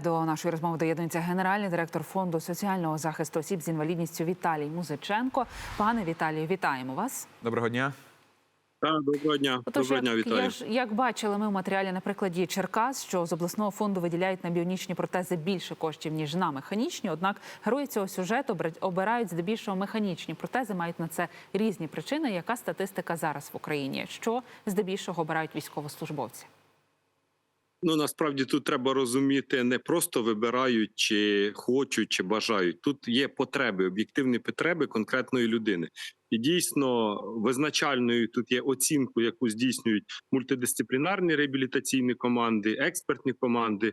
До нашої розмови доєднується генеральний директор фонду соціального захисту осіб з інвалідністю Віталій Музиченко. Пане Віталію, вітаємо вас. Доброго дня. Доброго дня. Отож, доброго дня, як, вітаю. я ж- як бачили ми в матеріалі на прикладі Черкас, що з обласного фонду виділяють на біонічні протези більше коштів ніж на механічні. Однак герої цього сюжету обирають здебільшого механічні протези, мають на це різні причини. Яка статистика зараз в Україні? Що здебільшого обирають військовослужбовці? Ну насправді тут треба розуміти, не просто вибирають, чи хочуть, чи бажають. Тут є потреби, об'єктивні потреби конкретної людини. І дійсно визначальною тут є оцінку, яку здійснюють мультидисциплінарні реабілітаційні команди, експертні команди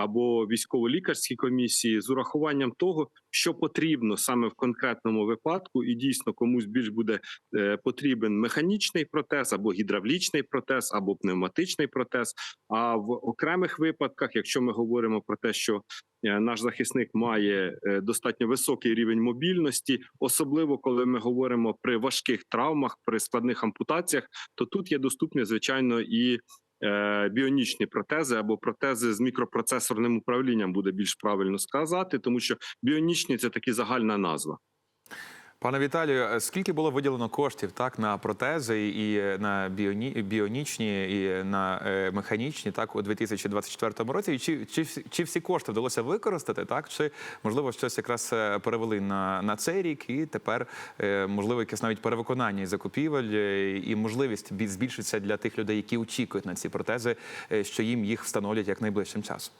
або військово-лікарські комісії з урахуванням того, що потрібно саме в конкретному випадку, і дійсно комусь більш буде е, потрібен механічний протез або гідравлічний протез, або пневматичний протез. А в окремих випадках, якщо ми говоримо про те, що е, наш захисник має е, достатньо високий рівень мобільності, особливо коли ми говоримо при важких травмах, при складних ампутаціях, то тут є доступні звичайно і біонічні протези або протези з мікропроцесорним управлінням, буде більш правильно сказати, тому що біонічні це такі загальна назва. Пане Віталію, е, скільки було виділено коштів так на протези і на біоні, біонічні, і на е, механічні, так у 2024 році? І чи, чи, чи всі кошти вдалося використати, так чи можливо щось якраз е, перевели на, на цей рік, і тепер е, можливо якесь навіть перевиконання і закупівель, е, і можливість бі- збільшиться для тих людей, які очікують на ці протези, е, що їм їх встановлять як найближчим часом.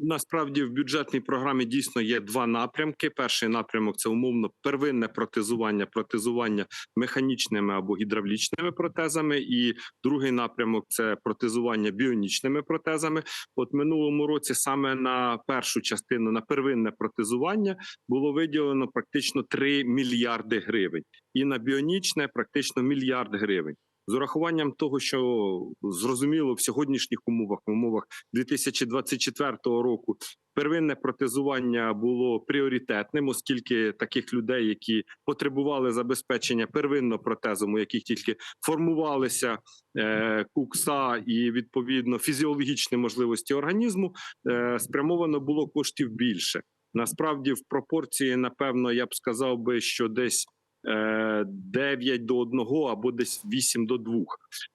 Насправді в бюджетній програмі дійсно є два напрямки. Перший напрямок це умовно первинне протезування, протезування механічними або гідравлічними протезами. І другий напрямок це протезування біонічними протезами. От минулому році саме на першу частину на первинне протезування було виділено практично 3 мільярди гривень, і на біонічне практично мільярд гривень. З урахуванням того, що зрозуміло в сьогоднішніх умовах, в умовах 2024 року, первинне протезування було пріоритетним, оскільки таких людей, які потребували забезпечення первинно протезом, у яких тільки формувалися е, кукса і відповідно фізіологічні можливості організму, е, спрямовано було коштів більше. Насправді, в пропорції, напевно, я б сказав би, що десь. Е, 9 до 1 або десь 8 до 2.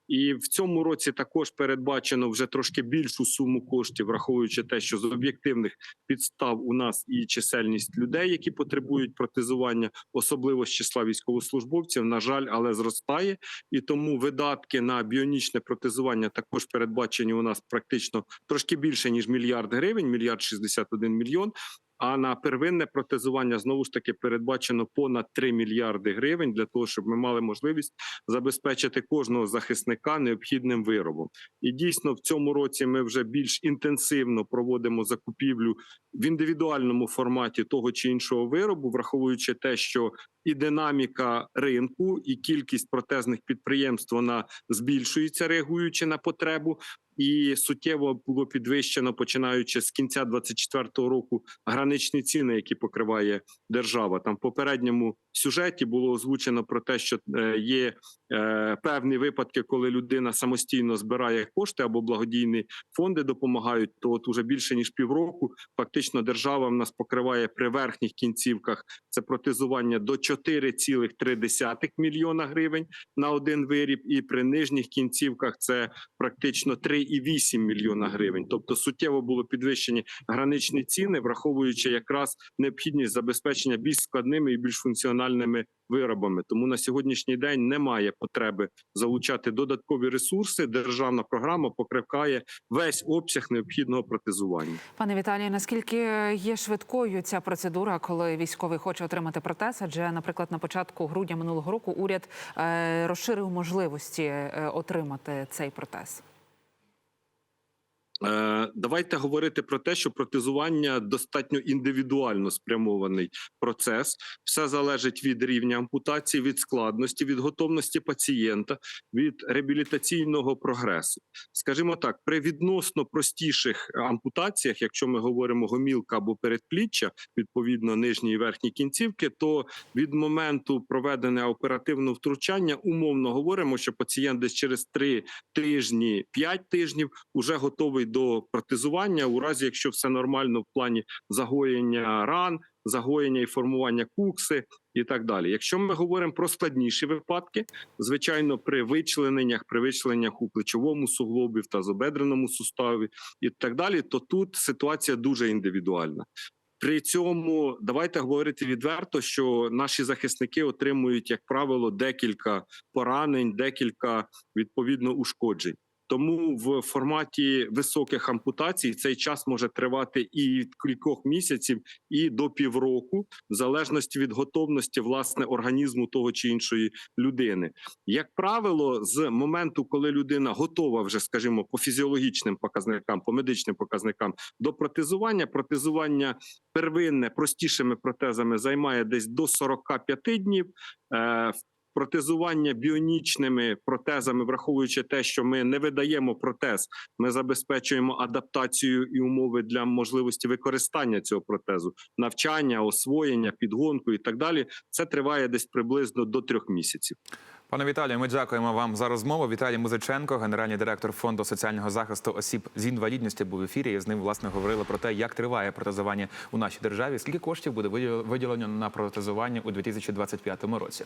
І в цьому році також передбачено вже трошки більшу суму коштів, враховуючи те, що з об'єктивних підстав у нас і чисельність людей, які потребують протезування, особливо з числа військовослужбовців, на жаль, але зростає. І тому видатки на біонічне протезування також передбачені у нас практично трошки більше ніж мільярд гривень, мільярд 61 мільйон. А на первинне протезування знову ж таки передбачено понад 3 мільярди гривень для того, щоб ми мали можливість забезпечити кожного захисника необхідним виробом. І дійсно в цьому році ми вже більш інтенсивно проводимо закупівлю в індивідуальному форматі того чи іншого виробу, враховуючи те, що і динаміка ринку, і кількість протезних підприємств вона збільшується, реагуючи на потребу. І суттєво було підвищено, починаючи з кінця 24-го року, граничні ціни, які покриває держава. Там в попередньому сюжеті було озвучено про те, що е, є е, певні випадки, коли людина самостійно збирає кошти або благодійні фонди допомагають. То от уже більше ніж півроку, фактично, держава в нас покриває при верхніх кінцівках це протезування до 4,3 мільйона гривень на один виріб, і при нижніх кінцівках це практично 3,8 мільйона гривень. Тобто суттєво було підвищені граничні ціни, враховуючи якраз необхідність забезпечення більш складними і більш функціональними виробами. Тому на сьогоднішній день немає потреби залучати додаткові ресурси. Державна програма покриває весь обсяг необхідного протезування. Пане Віталію, наскільки є швидкою ця процедура, коли військовий хоче отримати протез? Адже, наприклад, на початку грудня минулого року уряд е, розширив можливості е, отримати цей протез. Е, Давайте говорити про те, що протезування достатньо індивідуально спрямований процес. Все залежить від рівня ампутації, від складності, від готовності пацієнта, від реабілітаційного прогресу. Скажімо так, при відносно простіших ампутаціях, якщо ми говоримо гомілка або передпліччя, відповідно нижні і верхні кінцівки, то від моменту проведення оперативного втручання умовно говоримо, що пацієнт десь через 3 тижні, 5 тижнів уже готовий до протезування у разі, якщо все нормально в плані загоєння ран, загоєння і формування кукси і так далі. Якщо ми говоримо про складніші випадки, звичайно, при вичлененнях, при вичлененнях у плечовому суглобі, в тазобедреному суставі і так далі, то тут ситуація дуже індивідуальна. При цьому давайте говорити відверто, що наші захисники отримують, як правило, декілька поранень, декілька відповідно ушкоджень. Тому в форматі високих ампутацій цей час може тривати і від кількох місяців, і до півроку, в залежності від готовності власне організму того чи іншої людини. Як правило, з моменту, коли людина готова вже, скажімо, по фізіологічним показникам, по медичним показникам до протезування, протезування первинне простішими протезами займає десь до 45 днів. Протезування біонічними протезами, враховуючи те, що ми не видаємо протез, ми забезпечуємо адаптацію і умови для можливості використання цього протезу, навчання, освоєння, підгонку і так далі. Це триває десь приблизно до трьох місяців. Пане Віталію, ми дякуємо вам за розмову. Віталій Музиченко, генеральний директор фонду соціального захисту осіб з інвалідністю, був в ефірі. І з ним власне говорили про те, як триває протезування у нашій державі. Скільки коштів буде виділ- виділено на протезування у 2025 році?